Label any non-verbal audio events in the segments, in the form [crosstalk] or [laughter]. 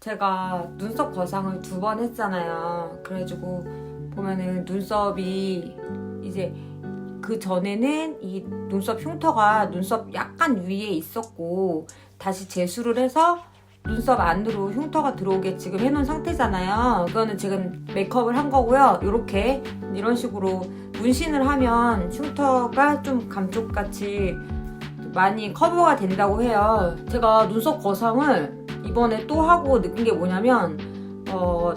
제가 눈썹 거상을 두 번 했잖아요. 그래가지고 보면은 눈썹이 이제 그 전에는 이 눈썹 흉터가 눈썹 약간 위에 있었고 다시 재수를 해서 눈썹 안으로 흉터가 들어오게 지금 해놓은 상태잖아요. 그거는 지금 메이크업을 한 거고요. 이렇게 이런 식으로 문신을 하면 흉터가 좀 감쪽같이 많이 커버가 된다고 해요. 제가 눈썹 거상을 이번에 또 하고 느낀 게 뭐냐면 어,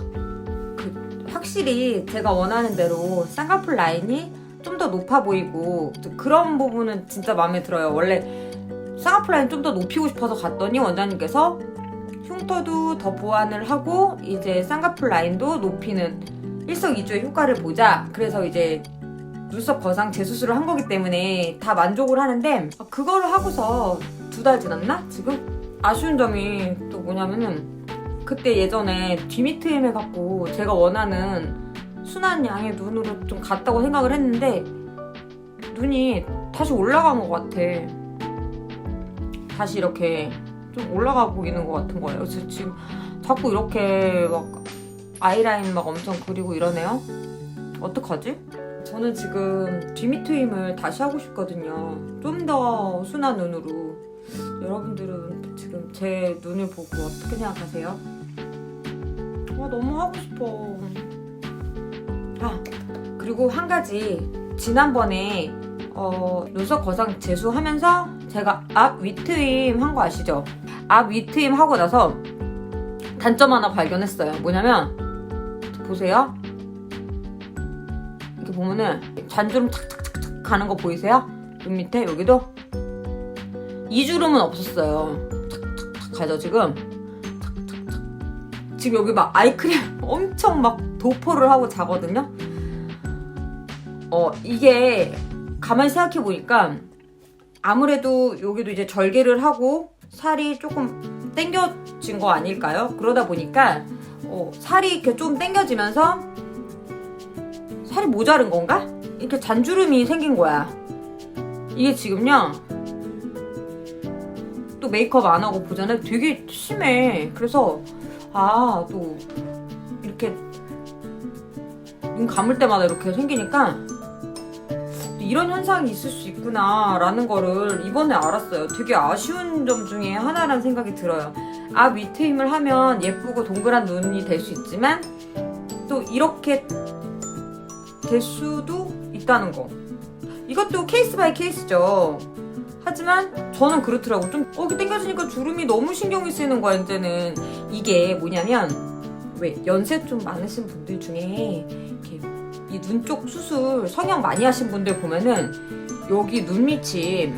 그 확실히 제가 원하는 대로 쌍꺼풀 라인이 좀 더 높아 보이고 그런 부분은 진짜 마음에 들어요. 원래 쌍꺼풀 라인 좀 더 높이고 싶어서 갔더니 원장님께서 흉터도 더 보완을 하고 이제 쌍꺼풀 라인도 높이는 일석이조의 효과를 보자. 그래서 이제 눈썹 거상 재수술을 한 거기 때문에 다 만족을 하는데 아, 그거를 하고서 두 달 지났나? 지금 아쉬운 점이 또 뭐냐면은 그때 예전에 뒤밑트임 해갖고 제가 원하는 순한 양의 눈으로 좀 같다고 생각을 했는데 눈이 다시 올라간 것 같아. 다시 이렇게 좀 올라가 보이는 것 같은 거예요. 그래서 지금 자꾸 이렇게 막 아이라인 막 엄청 그리고 이러네요. 어떡하지? 저는 지금 뒤밑트임을 다시 하고 싶거든요. 좀 더 순한 눈으로. 여러분들은 지금 제 눈을 보고 어떻게 생각하세요? 아, 너무 하고 싶어. 아, 그리고 한 가지. 지난번에 어, 눈썹 거상 재수하면서 제가 앞 위트임 한 거 아시죠? 앞 위트임 하고 나서 단점 하나 발견했어요. 뭐냐면 보세요. 이렇게 보면은 잔주름 탁탁탁탁 가는 거 보이세요? 눈 밑에 여기도 이주름은 없었어요. 탁탁탁 가죠 지금. 지금 여기 막 아이크림 [laughs] 엄청 막 도포를 하고 자거든요. 어 이게 가만히 생각해 보니까 아무래도 여기도 이제 절개를 하고 살이 조금 당겨진 거 아닐까요? 그러다 보니까 어, 살이 이렇게 좀 당겨지면서 살이 모자른 건가? 이렇게 잔주름이 생긴 거야. 이게 지금요. 또 메이크업 안 하고 보잖아요. 되게 심해. 그래서 아 또 이렇게 눈 감을 때마다 이렇게 생기니까 이런 현상이 있을 수 있구나라는 거를 이번에 알았어요. 되게 아쉬운 점 중에 하나라는 생각이 들어요. 앞 위트임을 하면 예쁘고 동그란 눈이 될 수 있지만 또 이렇게 될 수도 있다는 거. 이것도 케이스 바이 케이스죠. 하지만 저는 그렇더라고. 좀 어, 이렇게 당겨지니까 주름이 너무 신경이 쓰이는 거야, 이제는. 이게 뭐냐면, 왜, 연세 좀 많으신 분들 중에, 이렇게, 이 눈 쪽 수술 성형 많이 하신 분들 보면은, 여기 눈 밑이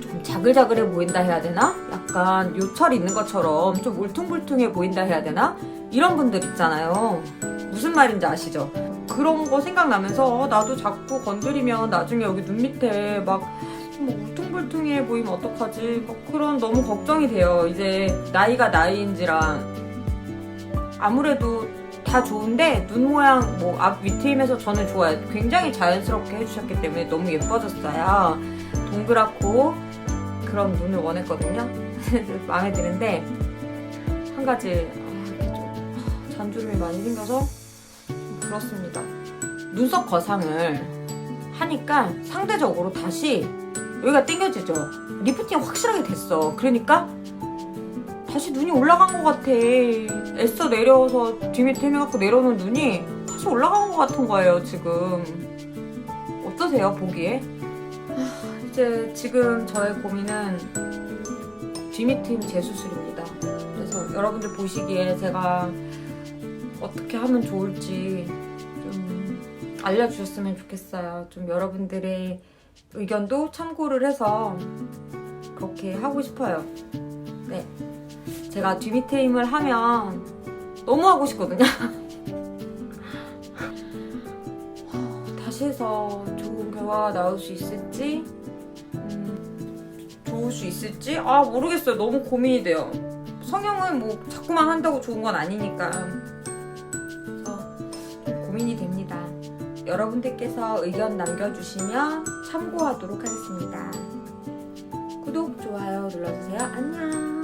좀 자글자글해 보인다 해야 되나? 약간 요철 있는 것처럼 좀 울퉁불퉁해 보인다 해야 되나? 이런 분들 있잖아요. 무슨 말인지 아시죠? 그런 거 생각나면서 어, 나도 자꾸 건드리면 나중에 여기 눈 밑에 막 뭐 울퉁불퉁해 보이면 어떡하지? 막 그런 너무 걱정이 돼요. 이제 나이가 나이인지라 아무래도 다 좋은데 눈 모양 뭐앞 위트임에서 저는 좋아요. 굉장히 자연스럽게 해주셨기 때문에 너무 예뻐졌어요. 동그랗고 그런 눈을 원했거든요. [laughs] 마음에 드는데 한 가지 아, 좀 잔주름이 많이 생겨서 좀 그렇습니다. 눈썹 거상을 하니까 상대적으로 다시 여기가 당겨지죠. 리프팅 확실하게 됐어. 그러니까 다시 눈이 올라간 것 같아. 애써 내려서 뒤밑에 해갖고 내려오는 눈이 다시 올라간 것 같은 거예요, 지금. 어떠세요, 보기에? 아, 이제 지금 저의 고민은 뒤밑임 재수술입니다. 그래서 여러분들 보시기에 제가 어떻게 하면 좋을지 좀 알려주셨으면 좋겠어요. 좀 여러분들의 의견도 참고를 해서 그렇게 하고 싶어요. 네. 제가 뒤밑트임을 하면 너무 하고 싶거든요. [laughs] 다시 해서 좋은 결과가 나올 수 있을지, 음, 좋을 수 있을지, 아, 모르겠어요. 너무 고민이 돼요. 성형은 뭐 자꾸만 한다고 좋은 건 아니니까. 그래서 좀 고민이 됩니다. 여러분들께서 의견 남겨주시면 참고하도록 하겠습니다. 구독, 좋아요 눌러주세요. 안녕!